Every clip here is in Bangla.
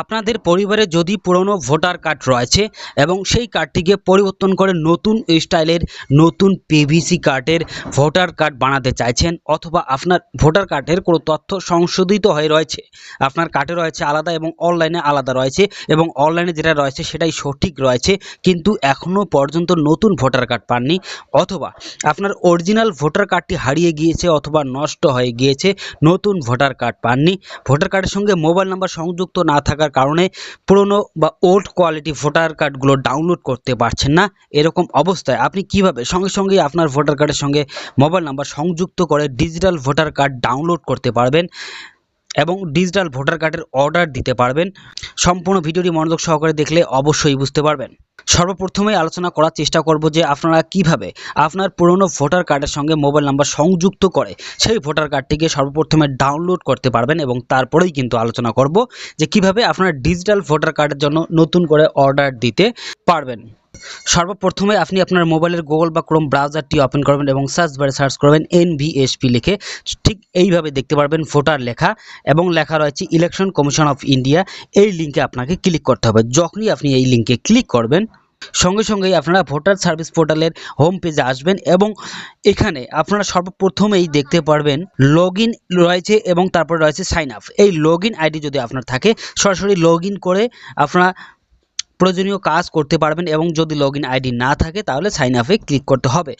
আপনাদের পরিবারে যদি পুরনো ভোটার কার্ড রয়েছে এবং সেই কার্ডটিকে পরিবর্তন করে নতুন স্টাইলের নতুন পিভিসি কার্ডের ভোটার কার্ড বানাতে চাইছেন অথবা আপনার ভোটার কার্ডের কোনো তথ্য সংশোধিত হয়ে রয়েছে, আপনার কার্ডে রয়েছে আলাদা এবং অনলাইনে আলাদা রয়েছে এবং অনলাইনে যেটা রয়েছে সেটাই সঠিক রয়েছে কিন্তু এখনও পর্যন্ত নতুন ভোটার কার্ড পাননি অথবা আপনার অরিজিনাল ভোটার কার্ডটি হারিয়ে গিয়েছে অথবা নষ্ট হয়ে গিয়েছে, নতুন ভোটার কার্ড পাননি, ভোটার কার্ডের সঙ্গে মোবাইল নাম্বার সংযুক্ত না থাকার কারণে পুরনো বা ওল্ড কোয়ালিটি ভোটার কার্ডগুলো ডাউনলোড করতে পারছেন না এরকম অবস্থায়। আপনি কীভাবে? সঙ্গে সঙ্গে আপনার ভোটার কার্ডের সঙ্গে মোবাইল নাম্বার সংযুক্ত করে ডিজিটাল ভোটার কার্ড ডাউনলোড করতে পারবেন। এবং ডিজিটাল ভোটার কার্ডের অর্ডার দিতে পারবেন। সম্পূর্ণ ভিডিওটি মনোযোগ সহকারে দেখলে অবশ্যই বুঝতে পারবেন। সর্বপ্রথমেই আলোচনা করার চেষ্টা করব যে আপনারা কীভাবে আপনার পুরনো ভোটার কার্ডের সঙ্গে মোবাইল নাম্বার সংযুক্ত করে সেই ভোটার কার্ডটিকে সর্বপ্রথমে ডাউনলোড করতে পারবেন এবং তারপরেই কিন্তু আলোচনা করব যে কীভাবে আপনার ডিজিটাল ভোটার কার্ডের জন্য নতুন করে অর্ডার দিতে পারবেন। সর্বপ্রথমে আপনি আপনার মোবাইলের গুগল বা ক্রোম ব্রাউজারটি ওপেন করবেন এবং সার্চ বারে সার্চ করবেন এনভিএসপি লিখে। ঠিক এইভাবে দেখতে পারবেন ভোটার লেখা এবং লেখা রয়েছে ইলেকশন কমিশন অফ ইন্ডিয়া এই লিঙ্কে আপনাকে ক্লিক করতে হবে। যখনই আপনি এই লিঙ্কে ক্লিক করবেন, সঙ্গে সঙ্গেই আপনারা ভোটার সার্ভিস পোর্টালের হোম পেজে আসবেন এবং এখানে আপনারা সর্বপ্রথমেই দেখতে পারবেন লগ রয়েছে এবং তারপর রয়েছে সাইন আপ এই লগ আইডি যদি আপনার থাকে, সরাসরি লগ করে আপনারা প্রয়োজনীয় কাজ করতে পারবেন এবং যদি লগ আইডি না থাকে, তাহলে সাইন আপে ক্লিক করতে হবে।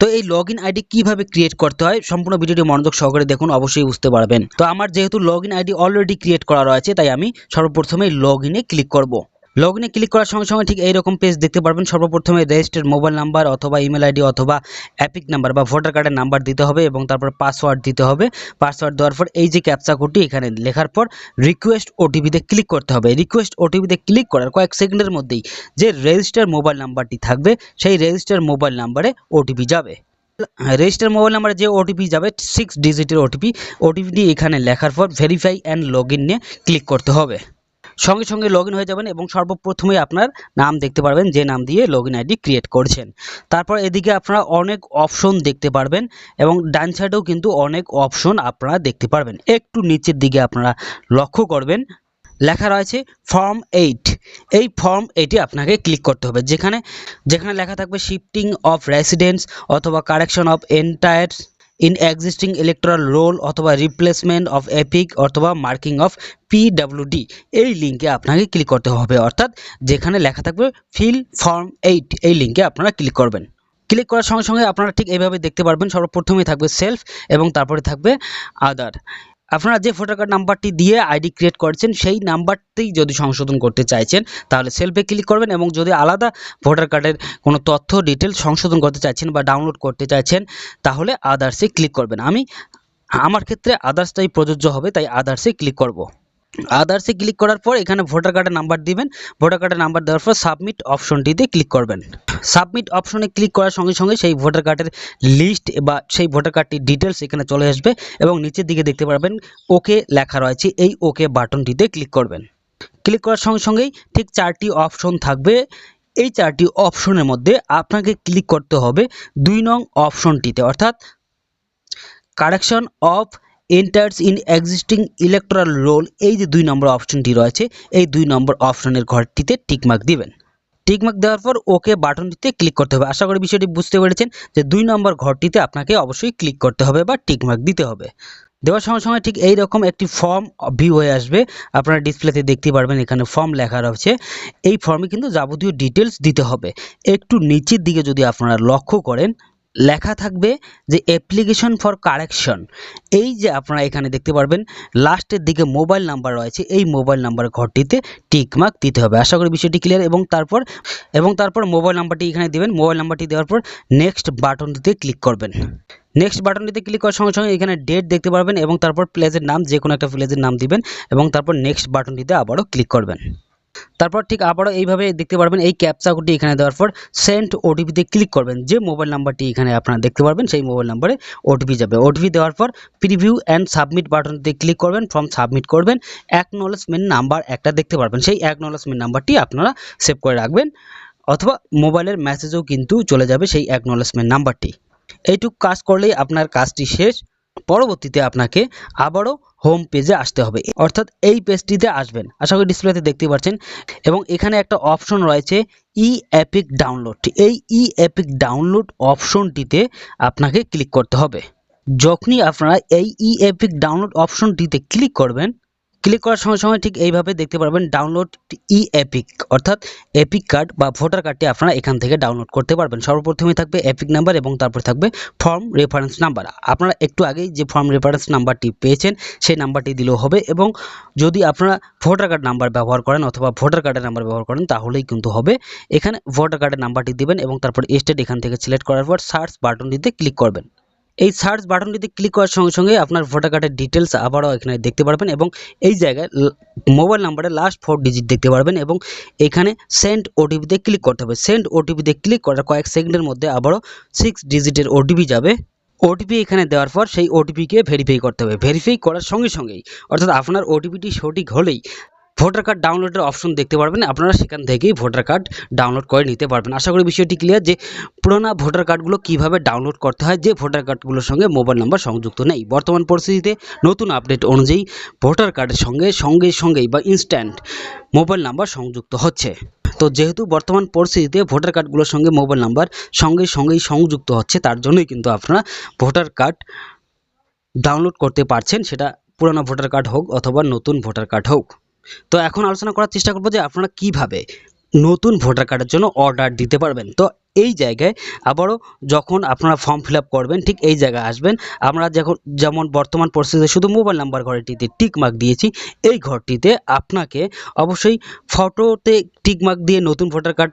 তো এই লগ আইডি কীভাবে ক্রিয়েট করতে হয়, সম্পূর্ণ ভিডিওটি মনোযোগ সহকারে দেখুন, অবশ্যই বুঝতে পারবেন। তো আমার যেহেতু লগ আইডি অলরেডি ক্রিয়েট করা রয়েছে, তাই আমি সর্বপ্রথমে লগ ক্লিক করব। লগ ইনে ক্লিক করার সঙ্গে সঙ্গে ঠিক এইরকম পেজ দেখতে পারবেন। সর্বপ্রথমে রেজিস্টার্ড মোবাইল নাম্বার অথবা ইমেল আইডি অথবা অ্যাপিক নাম্বার বা ভোটার কার্ডের নাম্বার দিতে হবে এবং তারপর পাসওয়ার্ড দিতে হবে। পাসওয়ার্ড দেওয়ার পর এই যে ক্যাপচা কোডটি এখানে লেখার পর রিকোয়েস্ট ওটিপিতে ক্লিক করতে হবে। রিকোয়েস্ট ওটিপিতে ক্লিক করার কয়েক সেকেন্ডের মধ্যেই যে রেজিস্টার মোবাইল নাম্বারটি থাকবে, সেই রেজিস্টার মোবাইল নাম্বারে ওটিপি যাবে। রেজিস্টার মোবাইল নাম্বারে যে ওটিপি যাবে সিক্স ডিজিটের ওটিপি ওটিপিটি এখানে লেখার পর ভেরিফাই অ্যান্ড লগ ইন নিয়ে ক্লিক করতে হবে। সঙ্গে সঙ্গে লগ হয়ে যাবেন এবং সর্বপ্রথমে আপনার নাম দেখতে পারবেন, যে নাম দিয়ে লগ আইডি ক্রিয়েট করছেন। তারপর এদিকে আপনারা অনেক অপশন দেখতে পারবেন এবং ডান সাইডেও কিন্তু অনেক অপশন আপনারা দেখতে পারবেন। একটু নিচের দিকে আপনারা লক্ষ্য করবেন, লেখা রয়েছে ফর্ম এইট এই ফর্ম এইটে আপনাকে ক্লিক করতে হবে। যেখানে যেখানে লেখা থাকবে শিফটিং অফ রেসিডেন্স অথবা correction of entire in existing electoral roll অথবা রিপ্লেসমেন্ট অফ এপিক অথবা মার্কিং অফ পিডাব্লিউডি এই লিঙ্কে আপনাকে ক্লিক করতে হবে, অর্থাৎ যেখানে লেখা থাকবে ফিল ফর্ম এইট এই লিঙ্কে আপনারা ক্লিক করবেন। ক্লিক করার সঙ্গে সঙ্গে আপনারা ঠিক এইভাবে দেখতে পারবেন, সর্বপ্রথমেই থাকবে সেলফ এবং তারপরে থাকবে আদার আপনারা যে ভোটার কার্ড নাম্বারটি দিয়ে আইডি ক্রিয়েট করছেন, সেই নাম্বারটি যদি সংশোধন করতে চাইছেন, তাহলে সেলফে ক্লিক করবেন এবং যদি আলাদা ভোটার কার্ডের কোনো তথ্য, ডিটেল সংশোধন করতে চাইছেন বা ডাউনলোড করতে চাইছেন, তাহলে আদার্সে ক্লিক করবেন। আমি, আমার ক্ষেত্রে আদার্সটাই প্রযোজ্য হবে, তাই আদার্সে ক্লিক করব। আদার্সে ক্লিক করার পর এখানে ভোটার কার্ডের নাম্বার দিবেন। ভোটার কার্ডের নাম্বার দেওয়ার পর সাবমিট অপশনটিতে ক্লিক করবেন। সাবমিট অপশনে ক্লিক করার সঙ্গে সঙ্গে সেই ভোটার কার্ডের লিস্ট বা সেই ভোটার কার্ডটির ডিটেলস এখানে চলে আসবে এবং নিচের দিকে দেখতে পারবেন ওকে লেখা রয়েছে। এই ওকে বাটনটিতে ক্লিক করবেন। ক্লিক করার সঙ্গে সঙ্গেই ঠিক চারটি অপশন থাকবে। এই চারটি অপশনের মধ্যে আপনাকে ক্লিক করতে হবে দুই নং অপশনটিতে, অর্থাৎ correction of entries in existing electoral roll. এই যে দুই নম্বর অপশনটি রয়েছে, এই দুই নম্বর অপশনের ঘরটিতে টিকমার্ক দিবেন। টিকমার্ক দেওয়ার পর ওকে বাটনটিতে ক্লিক করতে হবে। আশা করি বিষয়টি বুঝতে পেরেছেন যে দুই নম্বর ঘরটিতে আপনাকে অবশ্যই ক্লিক করতে হবে বা টিকমার্ক দিতে হবে। দেওয়ার সঙ্গে সঙ্গে ঠিক এই রকম একটি ফর্ম ভিউ হয়ে আসবে। আপনারা ডিসপ্লেতে দেখতে পারবেন এখানে ফর্ম লেখা রয়েছে। এই ফর্মে কিন্তু যাবতীয় ডিটেলস দিতে হবে। একটু নিচের দিকে যদি আপনারা লক্ষ্য করেন লেখা থাকবে যে অ্যাপ্লিকেশন ফর কারেকশন এই যে আপনারা এখানে দেখতে পারবেন, লাস্টের দিকে মোবাইল নাম্বার রয়েছে, এই মোবাইল নাম্বার ঘরটিতে টিকমার্ক দিতে হবে। আশা করি বিষয়টি ক্লিয়ার এবং তারপর এবং তারপর মোবাইল নাম্বারটি এখানে দেবেন। মোবাইল নাম্বারটি দেওয়ার পর নেক্সট বাটনটিতে ক্লিক করবেন। নেক্সট বাটনটিতে ক্লিক করার সঙ্গে সঙ্গে এখানে ডেট দেখতে পারবেন এবং তারপর প্লেসের নাম যে কোনো একটা প্লেসের নাম দিবেন এবং তারপর নেক্সট বাটনটিতে আবারও ক্লিক করবেন। তারপর ঠিক আবারও এইভাবে দেখতে পারবেন এই ক্যাপচা এখানে দেওয়ার পর সেন্ট ওটিপিতে ক্লিক করবেন। যে মোবাইল নাম্বারটি এখানে আপনারা দেখতে পারবেন, সেই মোবাইল নাম্বারে ওটিপি যাবে। ওটিপি দেওয়ার পর প্রিভিউ অ্যান্ড সাবমিট বাটনটিতে ক্লিক করবেন ফর্ম সাবমিট করবেন অ্যাকনোলেজমেন্ট নাম্বার একটা দেখতে পারবেন। সেই অ্যাকনোলেজমেন্ট নাম্বারটি আপনারা সেভ করে রাখবেন, অথবা মোবাইলের মেসেজও কিন্তু চলে যাবে সেই অ্যাকনোলেজমেন্ট নাম্বারটি এইটুক কাজ করলেই আপনার কাজটি শেষ। পরবর্তীতে আপনাকে আবারও হোম পেজে আসতে হবে। অর্থাৎ এই পেজটিতে আসবেন। আশা করি ডিসপ্লেতে দেখতে পাচ্ছেন এবং এখানে একটা অপশন রয়েছে ই অ্যাপিক ডাউনলোড এই ই অ্যাপিক ডাউনলোড অপশনটিতে আপনাকে ক্লিক করতে হবে। যখনই আপনারা এই ই অ্যাপিক ডাউনলোড অপশনটিতে ক্লিক করবেন ক্লিক করার সঙ্গে সঙ্গে ঠিক এইভাবে দেখতে পারবেন ডাউনলোড ই এপিক অর্থাৎ এপিক কার্ড বা ভোটার কার্ডটি আপনারা এখান থেকে ডাউনলোড করতে পারবেন। সর্বপ্রথমে থাকবে এপিক নাম্বার এবং তারপর থাকবে ফর্ম রেফারেন্স নাম্বার আপনারা একটু আগেই যে ফর্ম রেফারেন্স নাম্বারটি পেয়েছেন, সেই নাম্বারটি দিলেও হবে এবং যদি আপনারা ভোটার কার্ড নাম্বার ব্যবহার করেন অথবা ভোটার কার্ডের নাম্বার ব্যবহার করেন, তাহলেই কিন্তু হবে। এখানে ভোটার কার্ডের নাম্বারটি দিবেন এবং তারপর স্টেট এখান থেকে সিলেক্ট করার পর সার্চ বাটনটিতে ক্লিক করবেন। এই সার্চ বাটনটিতে ক্লিক করার সঙ্গে সঙ্গে আপনার ভোটার কার্ডের ডিটেলস আবারও এখানে দেখতে পারবেন এবং এই জায়গায় মোবাইল নাম্বারের লাস্ট ফোর ডিজিট দেখতে পারবেন এবং এখানে সেন্ড ওটিপিতে ক্লিক করতে হবে। সেন্ড ওটিপিতে ক্লিক করার কয়েক সেকেন্ডের মধ্যে আবারও সিক্স ডিজিটের ওটিপি যাবে। ওটিপি এখানে দেওয়ার পর সেই ওটিপিকে ভেরিফাই করতে হবে। ভেরিফাই করার সঙ্গে সঙ্গেই অর্থাৎ আপনার ওটিপিটি সঠিক হলেই ভোটার কার্ড ডাউনলোডের অপশন দেখতে পারবেন। আপনারা সেখান থেকেই ভোটার কার্ড ডাউনলোড করে নিতে পারবেন। আশা করি বিষয়টি ক্লিয়ার যে পুরোনো ভোটার কার্ডগুলো কীভাবে ডাউনলোড করতে হয়, যে ভোটার কার্ডগুলোর সঙ্গে মোবাইল নাম্বার সংযুক্ত নেই। বর্তমান পরিস্থিতিতে নতুন আপডেট অনুযায়ী ভোটার কার্ডের সঙ্গে সঙ্গে, সঙ্গেই বা ইনস্ট্যান্ট মোবাইল নাম্বার সংযুক্ত হচ্ছে। তো যেহেতু বর্তমান পরিস্থিতিতে ভোটার কার্ডগুলোর সঙ্গে মোবাইল নাম্বার সঙ্গে, সঙ্গেই সংযুক্ত হচ্ছে, তার জন্যই কিন্তু আপনারা ভোটার কার্ড ডাউনলোড করতে পারছেন। সেটা পুরোনো ভোটার কার্ড হোক অথবা নতুন ভোটার কার্ড হোক। তো এখন আলোচনা করার চেষ্টা করব যে আপনারা কীভাবে নতুন ভোটার কার্ডের জন্য অর্ডার দিতে পারবেন। তো এই জায়গায় আবারও যখন আপনারা ফর্ম ফিল করবেন, ঠিক এই জায়গায় আসবেন। আমরা যখন, যেমন বর্তমান পরিস্থিতিতে শুধু মোবাইল নাম্বার ঘরটিতে টিকমার্ক দিয়েছি, এই ঘরটিতে আপনাকে অবশ্যই ফটোতে টিকমার্ক দিয়ে নতুন ভোটার কার্ড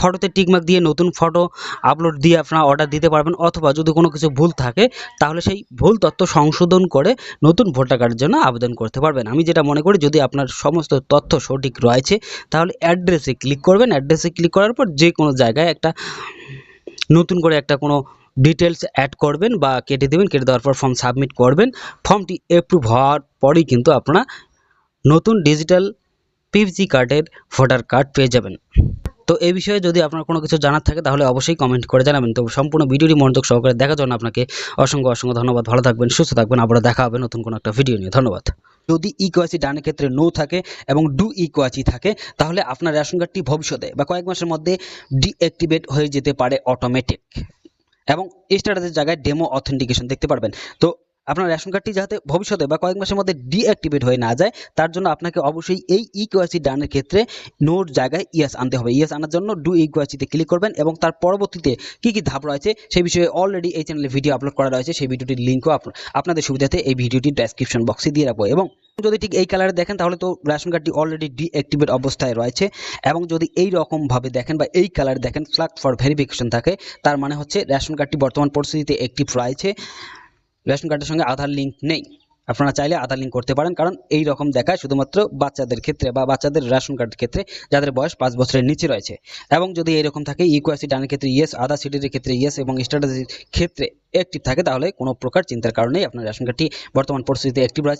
ফটোতে টিক মার্ক দিয়ে নতুন ফটো আপলোড দিয়ে আপনারা অর্ডার দিতে পারবেন অথবা যদি কোনো কিছু ভুল থাকে, তাহলে সেই ভুল তথ্য সংশোধন করে নতুন ভোটার কার্ডের জন্য আবেদন করতে পারবেন। আমি যেটা মনে করি, যদি আপনার সমস্ত তথ্য সঠিক রয়েছে, তাহলে অ্যাড্রেসে ক্লিক করবেন। অ্যাড্রেসে ক্লিক করার পর যে কোনো জায়গায় একটা নতুন করে একটা কোনো ডিটেলস অ্যাড করবেন বা কেটে দেবেন। কেটে দেওয়ার পর ফর্ম সাবমিট করবেন। ফর্মটি অ্যাপ্রুভ হওয়ার পরেই কিন্তু আপনারা নতুন ডিজিটাল পিভিসি কার্ডের ভোটার কার্ড পেয়ে যাবেন। তো এই বিষয়ে যদি আপনার কোনো কিছু জানার থাকে, তাহলে অবশ্যই কমেন্ট করে জানাবেন। তো সম্পূর্ণ ভিডিওটি মনোযোগ সহকারে দেখার জন্য আপনাকে অসংখ্য অসংখ্য ধন্যবাদ। ভালো থাকবেন, সুস্থ থাকবেন। আবারও দেখা হবে নতুন কোনো একটা ভিডিও নিয়ে। ধন্যবাদ। যদি ই কোয়াচি ডানের ক্ষেত্রে নো থাকে এবং ডু ই কোয়াচি থাকে, তাহলে আপনার রেশন কার্ডটি ভবিষ্যতে বা কয়েক মাসের মধ্যে ডিঅ্যাক্টিভেট হয়ে যেতে পারে অটোমেটিক এবং স্ট্যাটাসের জায়গায় ডেমো অথেন্টিকেশন দেখতে পারবেন। তো আপনার রেশন কার্ডটি যাতে ভবিষ্যতে বা কয়েক মাসের মধ্যে ডিঅ্যাক্টিভেট হয়ে না যায়, তার জন্য আপনাকে অবশ্যই এই ই ডানের ক্ষেত্রে নোর জায়গায় ইয়েস আনতে হবে। ইয়েস আনার জন্য ডু ই ক্লিক করবেন এবং তার পরবর্তীতে কি কি ধাপ রয়েছে সেই বিষয়ে অলরেডি এই চ্যানেলে ভিডিও আপলোড করা রয়েছে, সেই ভিডিওটির লিঙ্কও আপনাদের সুবিধাতে এই ভিডিওটি ডেসক্রিপশন বক্সে দিয়ে রাখব। এবং যদি ঠিক এই কালারে দেখেন, তাহলে তো রেশন কার্ডটি অলরেডি ডিঅ্যাক্টিভেট অবস্থায় রয়েছে এবং যদি এই রকমভাবে দেখেন বা এই কালারে দেখেন ফ্ল্যাগ ফর ভেরিফিকেশন থাকে, তার মানে হচ্ছে রেশন কার্ডটি বর্তমান পরিস্থিতিতে অ্যাক্টিভ রয়েছে। রেশন কার্ডের সঙ্গে আধার লিঙ্ক নেই। আপনারা চাইলে আধার লিঙ্ক করতে পারেন, কারণ এই রকম দেখায় শুধুমাত্র বাচ্চাদের ক্ষেত্রে বা বাচ্চাদের রেশন কার্ডের ক্ষেত্রে যাদের বয়স পাঁচ বছরের নিচে রয়েছে। এবং যদি এরকম থাকে ইকুয়াসি ডানের ক্ষেত্রে ইয়েস আধার সিটির ক্ষেত্রে ইয়েস এবং স্ট্যাটাসের ক্ষেত্রে অ্যাক্টিভ থাকে, তাহলে কোনো প্রকার চিন্তার কারণেই আপনার রেশন কার্ডটি বর্তমান পরিস্থিতিতে অ্যাক্টিভ রয়েছে।